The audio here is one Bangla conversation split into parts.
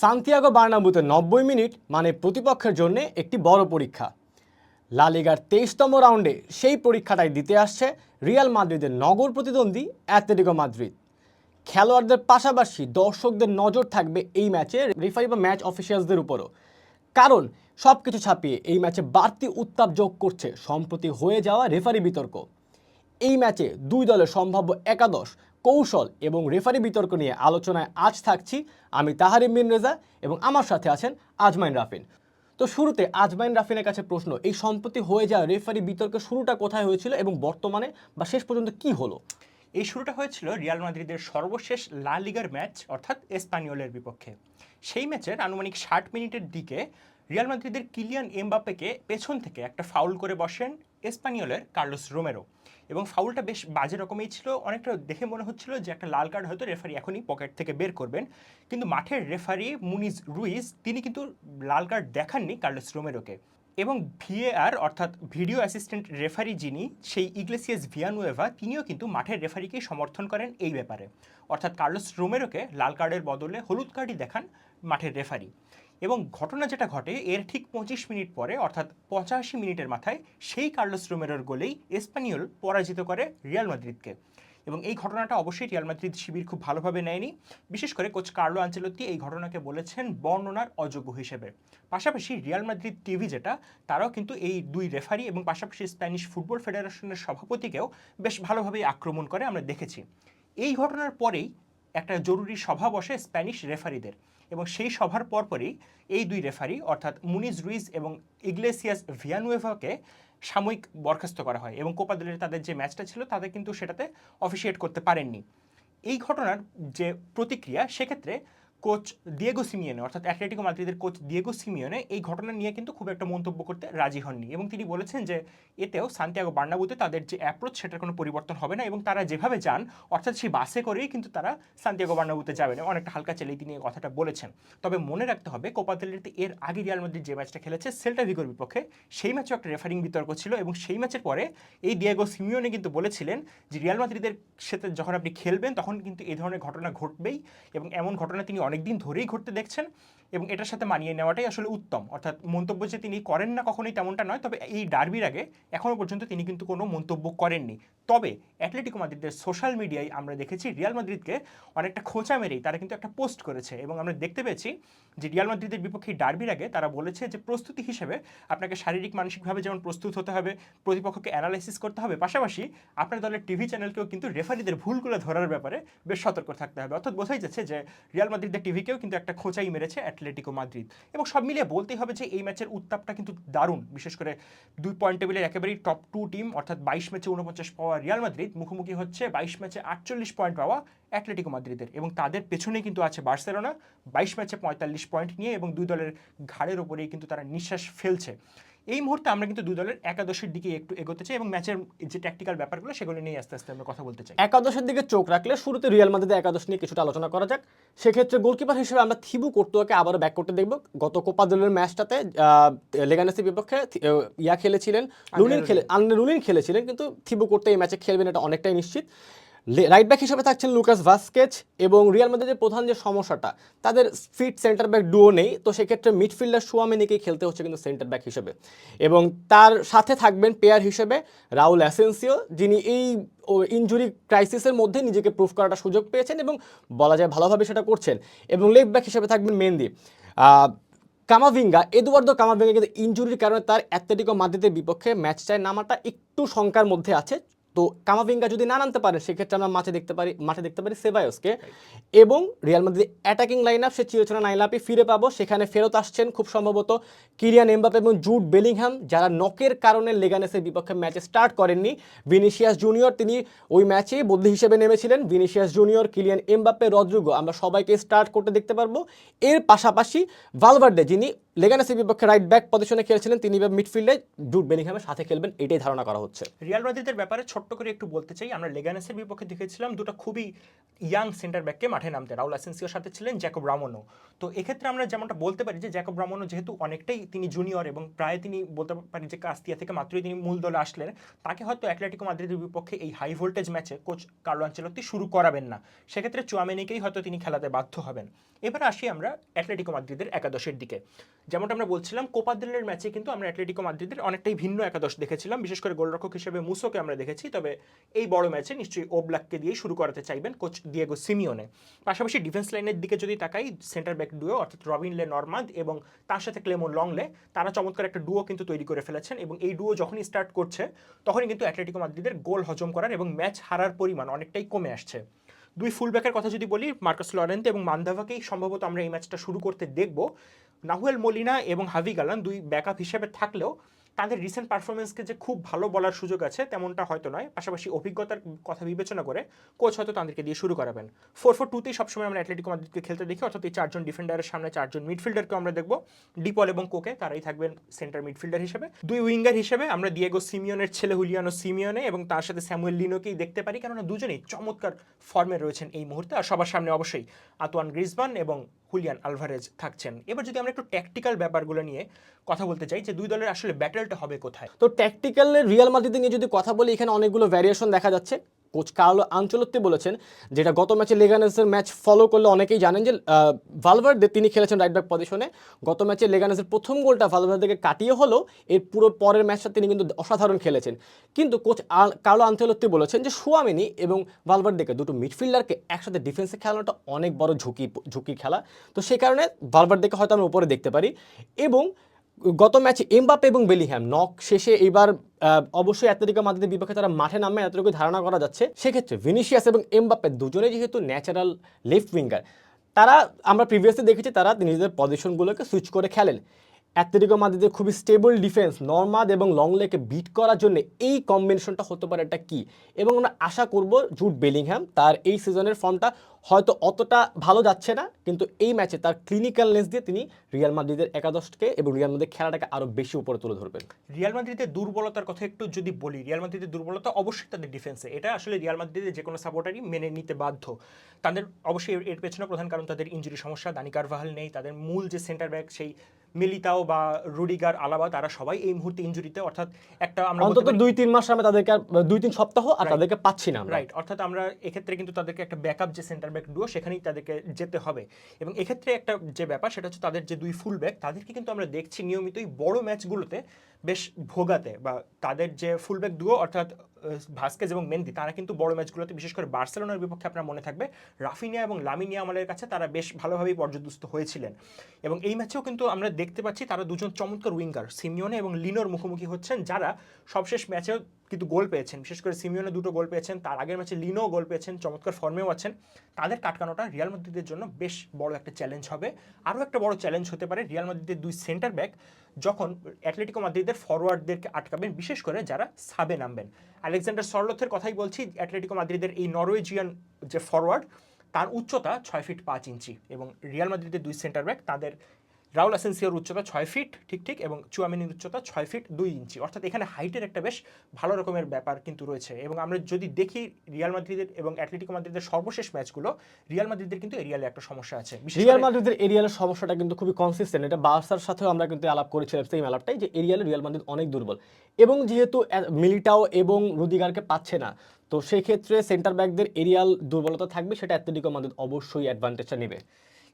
সান্তিয়াগো বার্নাবুতে নব্বই মিনিট মানে প্রতিপক্ষের জন্য একটি বড় পরীক্ষা। লালিগার তেইশতম রাউন্ডে সেই পরীক্ষাটাই দিতে আসছে রিয়াল মাদ্রিদের নগর প্রতিদ্বন্দ্বী অ্যাথলেটিকো মাদ্রিদ। খেলোয়াড়দের পাশাপাশি দর্শকদের নজর থাকবে এই ম্যাচে রেফারি বা ম্যাচ অফিসিয়ালসদের উপরও। কারণ সব কিছু ছাপিয়ে এই ম্যাচে বাড়তি উত্তাপ যোগ করছে সম্প্রতি হয়ে যাওয়া রেফারি বিতর্ক। এই ম্যাচে দুই দলের সম্ভাব্য একাদশ কৌশল এবং রেফারি বিতর্ক নিয়ে আলোচনায় আজ থাকছি আমি তাহার ইমিন রেজা এবং আমার সাথে আছেন আজমাইন রাফিন। তো শুরুতে আজমাইন রাফিনের কাছে প্রশ্ন, এই সম্পত্তি হয়ে যাওয়া রেফারি বিতর্কের শুরুটা কোথায় হয়েছিল এবং বর্তমানে বা শেষ পর্যন্ত কি হলো? এই শুরুটা হয়েছিল রিয়াল মাদ্রিদের সর্বশেষ লা লিগার ম্যাচ, অর্থাৎ এসপানিওলের বিপক্ষে। সেই ম্যাচের আনুমানিক ষাট মিনিটের দিকে রিয়াল মাদ্রিদের কিলিয়ান এমবাপ্পেকে পেছন থেকে একটা ফাউল করে বসেন এসপানিওলের কার্লোস রোমেরো। এবং ফাউলটা বেশ বাজে রকমই ছিল, অনেকটা দেখে মনে হচ্ছিল যে একটা লাল কার্ড হয়তো রেফারি এখনই পকেট থেকে বের করবেন। কিন্তু মাঠের রেফারি মুনিজ রুইজ, তিনি কিন্তু লাল কার্ড দেখাননি কার্লোস রোমেরোকে। এবং ভিএআর, অর্থাৎ ভিডিও অ্যাসিস্ট্যান্ট রেফারি যিনি, সেই ইগলেসিয়াস ভিয়ানুয়েভা, তিনিও কিন্তু মাঠের রেফারিকে সমর্থন করেন এই ব্যাপারে। অর্থাৎ কার্লোস রোমেরোকে লাল কার্ডের বদলে হলুদ কার্ডই দেখান মাঠের রেফারি। এবং ঘটনা যেটা ঘটে, এর ঠিক পঁচিশ মিনিট পরে, অর্থাৎ পঁচাশি মিনিটের মাথায়, সেই কার্লোস রোমেরোর গোলেই এসপানিওল পরাজিত করে রিয়াল মাদ্রিদকে। এবং এই ঘটনাটা অবশ্যই রিয়াল মাদ্রিদ শিবির খুব ভালোভাবে নেয়নি। বিশেষ করে কোচ কার্লো আঞ্চেলত্তি এই ঘটনাকে বলেছেন বর্ণনার অযোগ্য হিসেবে। পাশাপাশি রিয়াল মাদ্রিদ টিভি যেটা, তারাও কিন্তু এই দুই রেফারি এবং পাশাপাশি স্প্যানিশ ফুটবল ফেডারেশনের সভাপতিকেও বেশ ভালোভাবেই আক্রমণ করে আমরা দেখেছি। এই ঘটনার পরেই একটা জরুরি সভা বসে স্প্যানিশ রেফারিদের এবং সেই সভার পরপরই এই দুই রেফারি, অর্থাৎ মুনিজ রুইজ এবং ইগলেসিয়াস ভিয়ানুয়েভাকে সাময়িক বরখাস্ত করা হয় এবং কোপা দলের তাদের যে ম্যাচটা ছিল তাদের কিন্তু সেটাতে অফিসিয়েট করতে পারেননি। এই ঘটনার যে প্রতিক্রিয়া, সেক্ষেত্রে কোচ দিয়েগো সিমিয়নে অর্থাৎ অ্যাটলেটিকো মাদ্রিদের কোচ দিয়েগো সিমিয়নে এই ঘটনা নিয়ে কিন্তু খুব একটা মন্তব্য করতে রাজি হননি এবং তিনি বলেছেন যে এতেও সান্তিয়াগো বার্নাবুতে তাদের যে অ্যাপ্রোচ সেটার কোনো পরিবর্তন হবে না এবং তারা যেভাবে যান, অর্থাৎ সেই বাসে করেই কিন্তু তারা সান্তিয়াগো বার্নাবুতে যাবেন অনেকটা হালকা চেলেই তিনি এই কথাটা বলেছেন। তবে মনে রাখতে হবে কোপা দেলেতে এর আগে রিয়াল মাদ্রিদ যে ম্যাচটা খেলেছে সেল্টা ভিগোর বিপক্ষে, সেই ম্যাচেও একটা রেফারিং বিতর্ক ছিল এবং সেই ম্যাচের পরে এই দিয়েগো সিমিয়নে কিন্তু বলেছিলেন যে রিয়াল মাদ্রিদের সাথে যখন আপনি খেলবেন তখন কিন্তু এই ধরনের ঘটনা ঘটবেই এবং এমন ঘটনা তিনি অনেকদিন ধরেই ঘটতে দেখছেন। এবং এটার সাথে মানিয়ে নেওয়াটাই আসলে উত্তম। অর্থাৎ মন্তব্য যে তিনি করেন না কখনোই তেমনটা নয়, তবে এই ডার্বির আগে এখনও পর্যন্ত তিনি কিন্তু কোনো মন্তব্য করেননি। তবে অ্যাটলেটিকো মাদ্রিদের সোশ্যাল মিডিয়ায় আমরা দেখেছি রিয়াল মাদ্রিদকে অনেকটা খোঁচা মেরেই তারা কিন্তু একটা পোস্ট করেছে এবং আমরা দেখতে পেয়েছি যে রিয়াল মাদ্রিদের বিপক্ষে ডার্বির আগে তারা বলেছে যে প্রস্তুতি হিসেবে আপনাকে শারীরিক, মানসিকভাবে যেমন প্রস্তুত হতে হবে, প্রতিপক্ষকে অ্যানালাইসিস করতে হবে, পাশাপাশি আপনার দলের টিভি চ্যানেলকেও কিন্তু রেফারিদের ভুলগুলো ধরার ব্যাপারে বেশ সতর্ক থাকতে হবে। অর্থাৎ বোঝাই যাচ্ছে যে রিয়াল মাদ্রিদের টিভিকেও কিন্তু একটা খোঁচাই মেরেছে অ্যাটলেটিকো মাদ্রিদ। এবং সব মিলিয়ে বলতেই হবে যে এই ম্যাচের উত্তাপটা কিন্তু দারুণ। বিশেষ করে দুই পয়েন্ট টেবিলের একেবারেই টপ টু টিম অর্থাৎ বাইশ ম্যাচে উনপঞ্চাশ পাওয়া রিয়াল মাদ্রিদ, মুখোমুখি হচ্ছে বাইশ ম্যাচে আটচল্লিশ পয়েন্ট পাওয়া অ্যাটলেটিকো মাদ্রিদের। এবং তাদের পেছনে কিন্তু আছে বার্সেলোনা, বাইশ ম্যাচে পঁয়তাল্লিশ পয়েন্ট নিয়ে এবং দুই দলের ঘাড়ের ওপরেই কিন্তু তারা নিঃশ্বাস ফেলছে। এই মুহূর্তে আমরা কিন্তু দুই দলের একাদশের দিকে একটু এগোতে চাই এবং ম্যাচের যে ট্যাকটিক্যাল ব্যাপারগুলো সেগুলো নিয়ে আস্তে আস্তে আমরা কথা বলতে চাই। একাদশের দিকে চোখ রাখলে শুরুতে রিয়াল মাদ্রিদের একাদশ নিয়ে কিছুটা আলোচনা করা যাক। সেক্ষেত্রে গোলকিপার হিসেবে আমরা থিবু কোর্তুয়াকে আবারও ব্যাক করতে দেখব। গত কোপা দলের ম্যাচটাতে লেগানেসির বিপক্ষে ইয়া খেলেছিলেন। লুনিন খেলে আন্নে লুনিন খেলেছিলেন কিন্তু থিবু করতে এই ম্যাচে খেলবেন এটা অনেকটাই নিশ্চিত। রাইট ব্যাক হিসেবে থাকছেন লুকাস ভাস্কেচ এবং রিয়াল মাদ্রিদের প্রধান যে সমস্যাটা, তাদের ফিট সেন্টার ব্যাক ডুও নেই, তো সেক্ষেত্রে মিডফিল্ডার সুয়ামেনিকেই খেলতে হচ্ছে কিন্তু সেন্টার ব্যাক হিসেবে। এবং তার সাথে থাকবেন পেয়ার হিসেবে রাউল অ্যাসেন্সিও যিনি এই ইনজুরি ক্রাইসিসের মধ্যে নিজেকে প্রুফ করাটা সুযোগ পেয়েছেন এবং বলা যায় ভালোভাবে সেটা করছেন। এবং লেফট ব্যাক হিসেবে থাকবেন মেন্দি কামাভিঙ্গা এদুয়ার্দো কামাভিঙ্গা কিন্তু ইনজুরির কারণে তার অ্যাথলেটিকো মাদ্রিদের বিপক্ষে ম্যাচটায় নামাটা একটু শঙ্কার মধ্যে আছে। তো কামাভিঙ্গা যদি না আনতে পারে সেক্ষেত্রে আমরা মাঠে দেখতে পারি মাঠে দেখতে পারি সেবায়সকে। এবং Real Madrid attacking line up সে চিরচেনা নাইন আপই ফিরে পাবো। সেখানে ফেরত আসছেন খুব সম্ভবত কিরিয়ান এমবাপে এবং জুট বেলিংহাম যারা নকের কারণে লেগানেসের বিপক্ষে ম্যাচে স্টার্ট করেননি। ভিনিসিয়াস জুনিয়র তিনি ওই ম্যাচে বদলি হিসেবে নেমেছিলেন। Vinicius Junior Kylian Mbappe Rodrygo আমরা সবাইকে স্টার্ট করতে দেখতে পারব। এর পাশাপাশি ভালভার্ডে যিনি লেগানেসির বিপক্ষে রাইট ব্যাক পজিশনে খেলেছিলেন তিনি মিডফিল্ডে জুট বেলিংহামের সাথে খেলবেন, এটাই ধারণা করা হচ্ছে। রিয়াল মাদ্রিদের ব্যাপারে ছোট্ট করে একটু বলতে চাই, আমরা লেগানেসের বিপক্ষে দেখেছিলাম, দুটো খুবই ইয়াং সেন্টার ব্যাককে মাঠে নামতে রাউল অ্যাসেন্সিওর সাথে ছিলেন জ্যাকব রামনো তো এক্ষেত্রে আমরা যেমনটা বলতে পারি যে জ্যাকব রামনো যেহেতু অনেকটাই তিনি জুনিয়র এবং প্রায় তিনি বলতে পারি যে, কাস্তিয়া থেকে মাত্রই তিনি মূল দলে আসলেন, তাকে হয়তো অ্যাটলেটিকো মাদ্রিদের বিপক্ষে এই হাই ভোল্টেজ ম্যাচে কোচ কার্লো আঞ্চেলত্তি শুরু করাবেন না। সেক্ষেত্রে চুয়ামেনিকেই হয়তো তিনি খেলাতে বাধ্য হবেন। এবার আসি আমরা অ্যাটলেটিকো মাদ্রিদের একাদশের দিকে। যেমনটা আমরা বলছিলাম কোপাদ্রেলের ম্যাচে কিন্তু আমরা অ্যাটলেটিকো মাদ্রিদের অনেকটাই ভিন্ন একাদশ দেখেছিলাম। বিশেষ করে গোলরক্ষক হিসেবে মুসোকে আমরা দেখেছি, তবে এই বড় ম্যাচে নিশ্চয়ই ওব্লাককে দিয়েই শুরু করাতে চাইবেন কোচ দিয়েগো সিমিওনে পাশাপাশি ডিফেন্স লাইনের দিকে যদি তাকাই সেন্টার ব্যাক ডুও অর্থাৎ রবিন লে নর্মাদ এবং তার সাথে ক্লেমন লংলে তারা চমৎকার একটা ডুও কিন্তু তৈরি করে ফেলেছেন এবং এই ডুও যখনই স্টার্ট করছে, তখনই কিন্তু অ্যাটলেটিকো মাদ্রিদের গোল হজম করার এবং ম্যাচ হারার পরিমাণ অনেকটাই কমে আসছে। দুই ফুলব্যাকের কথা যদি বলি, মার্কাস লরেন্তে এবং মান্দাভাকেই সম্ভবত আমরা এই ম্যাচটা শুরু করতে দেখব। নাহুয়েল মলিনা এবং হাভি গালান দুই ব্যাকআপ হিসেবে থাকলেও তাদের রিসেন্ট পারফরমেন্সকে যে খুব ভালো বলার সুযোগ আছে, তেমনটা হয়তো নয়। পাশাপাশি অভিজ্ঞতার কথা বিবেচনা করে কোচ হয়তো তাদেরকে দিয়ে শুরু করাবেন। ফোর ফোর টুতেই সবসময় আমরা অ্যাটলেটিকো মাদ্রিদকে খেলতে দেখি, অর্থাৎ এই চারজন ডিফেন্ডারের সামনে চারজন মিডফিল্ডারকে আমরা দেখব। ডিপল এবং কোকে তারাই থাকবেন সেন্টার মিডফিল্ডার হিসেবে। দুই উইঙ্গার হিসেবে আমরা দিয়েগো সিমিয়নের ছেলে হুলিয়ানো সিমিয়নে এবং তার সাথে স্যামুয়েল লিনোকেই দেখতে পারি, কেননা দুজনেই চমৎকার ফর্মে রয়েছেন এই মুহূর্তে। আর সবার সামনে অবশ্যই আতোয়ান গ্রিজমান এবং হুলিয়ান আলভারেজ থাকছেন। এবার যদি আমরা একটু ট্যাকটিক্যাল ব্যাপারগুলো নিয়ে কথা বলতে চাই, যে দুই দলের আসলে ব্যাটেলটা হবে কোথায়? তো ট্যাকটিক্যাল রিয়াল মাদ্রিদ নিয়ে যদি কথা বলি, এখানে অনেকগুলো ভ্যারিয়েশন দেখা যাচ্ছে। কোচ কার্লো আঞ্চলত্তি বলেছেন, যেটা গত ম্যাচে লেগানেসের ম্যাচ ফলো করলে অনেকেই জানেন যে ভালভার্দে তিনি খেলেছেন রাইট ব্যাক পজিশনে গত ম্যাচে লেগানেসের প্রথম গোলটা ভালভার্দেকে কাটিয়ে হলো, এর পুরো পরের ম্যাচটা তিনি কিন্তু অসাধারণ খেলেছেন। কিন্তু কোচ কার্লো আঞ্চলত্তি বলেছেন যে সুয়ামিনি এবং ভালভার্দেকে দুটো মিডফিল্ডারকে একসাথে ডিফেন্সে খেলানোটা অনেক বড় ঝুঁকি ঝুঁকি খেলা। তো সেই কারণে ভালভার্দেকে হয়তো আমরা উপরে দেখতে পারি এবং গত ম্যাচে এমবাপে এবং বেলিহ্যাম নক শেষে এবার অবশ্যই অ্যাথলেটিকো মাদ্রিদের বিপক্ষে তারা মাঠে নামবে এতটুকু ধারণা করা যাচ্ছে। সেক্ষেত্রে ভিনিসিয়াস এবং এমবাপে দুজনে যেহেতু ন্যাচারাল লেফট উইঙ্গার তারা, আমরা প্রিভিয়াসলি দেখেছি তারা নিজেদের পজিশনগুলোকে সুইচ করে খেলেন। অ্যাথলেটিকো মাদ্রিদের খুবই স্টেবল ডিফেন্স নর্মাদ এবং লংলেকে বিট করার জন্য এই কম্বিনেশনটা হতে পারে এটা কি? এবং আমরা আশা করব জুট বেলিংহ্যাম তার এই সিজনের ফর্মটা হয়তো অতটা ভালো যাচ্ছে না কিন্তু এই ম্যাচে তার ক্লিনিক্যালনেস দিয়ে তিনি রিয়াল মাদ্রিদের একাদশকে এবং রিয়াল মাদ্রিদের খেলাটাকে আরও বেশি উপরে তুলে ধরবেন। রিয়াল মাদ্রিদের দুর্বলতার কথা একটু যদি বলি রিয়াল মাদ্রিদের দুর্বলতা অবশ্যই তাদের ডিফেন্সে এটা আসলে রিয়াল মাদ্রিদের যে কোনো সাপোর্টারই মেনে নিতে বাধ্য। তাদের অবশ্যই এর- পেছনে প্রধান কারণ তাদের ইঞ্জুরি সমস্যা দানি কারভাহাল নেই তাদের মূল যে সেন্টার ব্যাক সেই মিলিতাও বা রুডিগার আলাবা তারা সবাই এই মুহূর্তে ইঞ্জুরিতে অর্থাৎ একটা আমরা অন্তত দুই তিন মাস আমরা তাদেরকে দুই তিন সপ্তাহ আর তাদেরকে পাচ্ছি না রাইট অর্থাৎ আমরা এক্ষেত্রে কিন্তু তাদেরকে একটা ব্যাকআপ যে সেন্টার ব্যাক ডুও সেখানেই তাদেরকে যেতে হবে। এবং এক্ষেত্রে একটা যে ব্যাপার সেটা হচ্ছে তাদের যে দুই ফুল ব্যাক তাদেরকে কিন্তু আমরা দেখছি নিয়মিতই বড় ম্যাচগুলোতে বেশ ভোগাতে বা তাদের যে ফুল ব্যাক অর্থাৎ ভাস্কেজ এবং মেন্দি, তারা কিন্তু বড় ম্যাচগুলোতে, বিশেষ করে বার্সেলোনার বিপক্ষে আপনার মনে থাকবে, রাফিনিয়া এবং লামিনিয়া আমাদের কাছে তারা বেশ ভালোভাবেই পর্যদুস্ত হয়েছিলেন। এবং এই ম্যাচেও কিন্তু আমরা দেখতে পাচ্ছি তারা দুজন চমৎকার উইঙ্গার, সিমিওনে এবং লিনোর মুখোমুখি হচ্ছেন, যারা সবশেষ ম্যাচেও কিন্তু গোল পেয়েছেন। বিশেষ করে সিমিওনে দুটো গোল পেয়েছেন, তার আগের ম্যাচে লিনো গোল পেয়েছেন, চমৎকার ফর্মেও আছেন। তাদের কাটকানোটা রিয়াল মাদ্রিদের জন্য বেশ বড় একটা চ্যালেঞ্জ হবে। আরও একটা বড় চ্যালেঞ্জ হতে পারে রিয়াল মাদ্রিদের দুই সেন্টার ব্যাক। যখন অ্যাটলেটিকো মাদ্রিদের ফরওয়ার্ডদেরকে আটকাবেন, বিশেষ করে যারা সাবে নামবেন। আলেকজান্ডার সরলথের কথাই বলছি অ্যাটলেটিকো মাদ্রিদের এই নরওয়েজিয়ান যে ফরওয়ার্ড তার উচ্চতা ছয় ফিট পাঁচ ইঞ্চি এবং রিয়াল মাদ্রিদের দুই সেন্টার ব্যাক তাদের রাউল অ্যাসেন্সিওর উচ্চতা ছয় ফিট ঠিক ঠিক এবং চুয়ামিনির উচ্চতা ছয় ফিট দুই ইঞ্চি অর্থাৎ এখানে হাইটের একটা বেশ ভালো রকমের ব্যাপার কিন্তু রয়েছে। এবং আমরা যদি দেখি রিয়াল মাদ্রিদের এবং অ্যাটলেটিকো মাদ্রিদের সর্বশেষ ম্যাচগুলো রিয়াল মাদ্রিদের কিন্তু এরিয়ালে একটা সমস্যা আছে। রিয়াল মাদ্রিদের এরিয়ালের সমস্যাটা কিন্তু খুবই কনসিস্টেন্ট এটা বার্সার সাথেও আমরা কিন্তু আলাপ করেছিলাম সেই আলাপটাই যে এরিয়ালে রিয়াল মাদ্রিদ অনেক দুর্বল। এবং যেহেতু মিলিটাও এবং রুদিগারকে পাচ্ছে না তো সেক্ষেত্রে সেন্টার ব্যাকদের এরিয়াল দুর্বলতা থাকবে সেটা অ্যাথলেটিকো মাদ্রিদ অবশ্যই অ্যাডভান্টেজটা নেবে।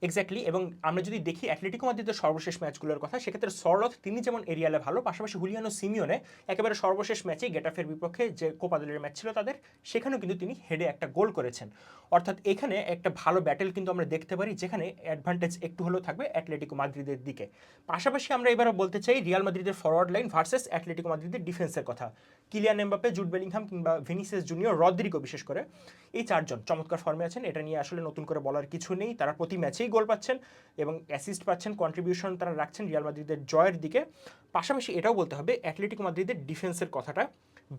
এক্স্যাক্টলি এবং আমরা যদি দেখি অ্যাটলেটিকো মাদ্রিদের সর্বশেষ ম্যাচগুলোর কথা, সেক্ষেত্রে সরলথ তিনি যেমন এরিয়ালে ভালো, পাশাপাশি হুলিয়ানো সিমিওনে একেবারে সর্বশেষ ম্যাচে গেটাফের বিপক্ষে যে কোপাদলের ম্যাচ ছিল তাদের, সেখানেও কিন্তু তিনি হেডে একটা গোল করেছেন। অর্থাৎ এখানে একটা ভালো ব্যাটেল কিন্তু আমরা দেখতে পারি, যেখানে অ্যাডভান্টেজ একটু হলেও থাকবে অ্যাটলেটিকো মাদ্রিদের দিকে। পাশাপাশি আমরা এবারও বলতে চাই রিয়াল মাদ্রিদের ফরওয়ার্ড লাইন ভার্সেস অ্যাটলেটিকো মাদ্রিদের ডিফেন্সের কথা। কিলিয়ান এমবাপে জুড বেলিংহাম কিংবা ভিনিসিয়াস জুনিয়র রদ্রিগো বিশেষ করে, এই চারজন চমৎকার ফর্মে আছেন। এটা নিয়ে আসলে নতুন করে বলার কিছু নেই। তারা প্রতি ম্যাচেই গোল পাচ্ছেন এবং অ্যাসিস্ট পাচ্ছেন কন্ট্রিবিউশন তারা রাখছেন রিয়াল মাদ্রিদের জয়ের দিকে। পাশাপাশি এটাও বলতে হবে অ্যাটলেটিকো মাদ্রিদের ডিফেন্সের কথাটা।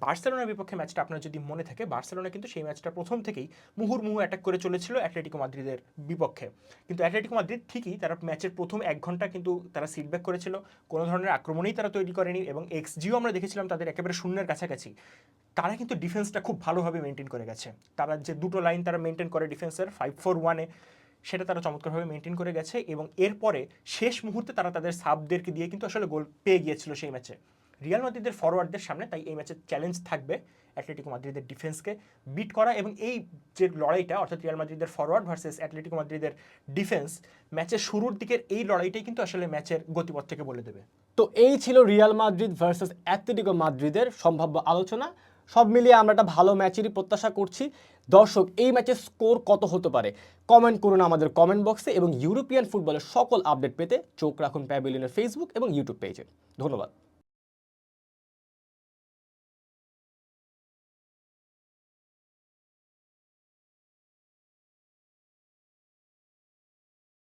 বার্সেলোনার বিপক্ষে ম্যাচটা আপনার যদি মনে থাকে, বার্সেলোনা কিন্তু সেই ম্যাচটা প্রথম থেকেই মুহুর্মুহু অ্যাটাক করে চলেছিল অ্যাটলেটিকো মাদ্রিদের বিপক্ষে। কিন্তু অ্যাটলেটিকো মাদ্রিদ ঠিকই তারা ম্যাচের প্রথম এক ঘণ্টা কিন্তু তারা সিটব্যাক করেছিল। কোনো ধরনের আক্রমণেই তারা তৈরি করেনি এবং এক্স জিও আমরা দেখেছিলাম তাদের একেবারে শূন্যের কাছাকাছি। তারা কিন্তু ডিফেন্সটা খুব ভালোভাবে মেনটেন করে গেছে। তারা যে দুটো লাইন তারা মেনটেন করে ডিফেন্সের ফাইভ ফোর ওয়ানে সেটা তারা চমৎকারভাবে মেনটেন করে গেছে এবং এরপরে শেষ মুহূর্তে তারা তাদের সাবদেরকে দিয়ে কিন্তু আসলে গোল পেয়ে গিয়েছিল সেই ম্যাচে রিয়াল মাদ্রিদের ফরওয়ার্ডদের সামনে তাই এই ম্যাচের চ্যালেঞ্জ থাকবে অ্যাটলেটিকো মাদ্রিদের ডিফেন্সকে বিট করা এবং এই যে লড়াইটা, অর্থাৎ রিয়াল মাদ্রিদের ফরওয়ার্ড ভার্সেস অ্যাটলেটিকো মাদ্রিদের ডিফেন্স ম্যাচের শুরুর দিকের এই লড়াইটাই কিন্তু আসলে ম্যাচের গতিপথ থেকে বলে দেবে। তো এই ছিল রিয়াল মাদ্রিদ ভার্সেস অ্যাথলেটিকো মাদ্রিদের সম্ভাব্য আলোচনা। সব মিলিয়ে আমরা একটা ভালো ম্যাচেরই প্রত্যাশা করছি। দর্শক, এই ম্যাচের স্কোর কত হতে পারে? কমেন্ট করুন আমাদের কমেন্ট বক্সে এবং ইউরোপিয়ান ফুটবলের সকল আপডেট পেতে চোখ রাখুন প্যাভিলিয়নের ফেসবুক এবং ইউটিউব পেজে। ধন্যবাদ।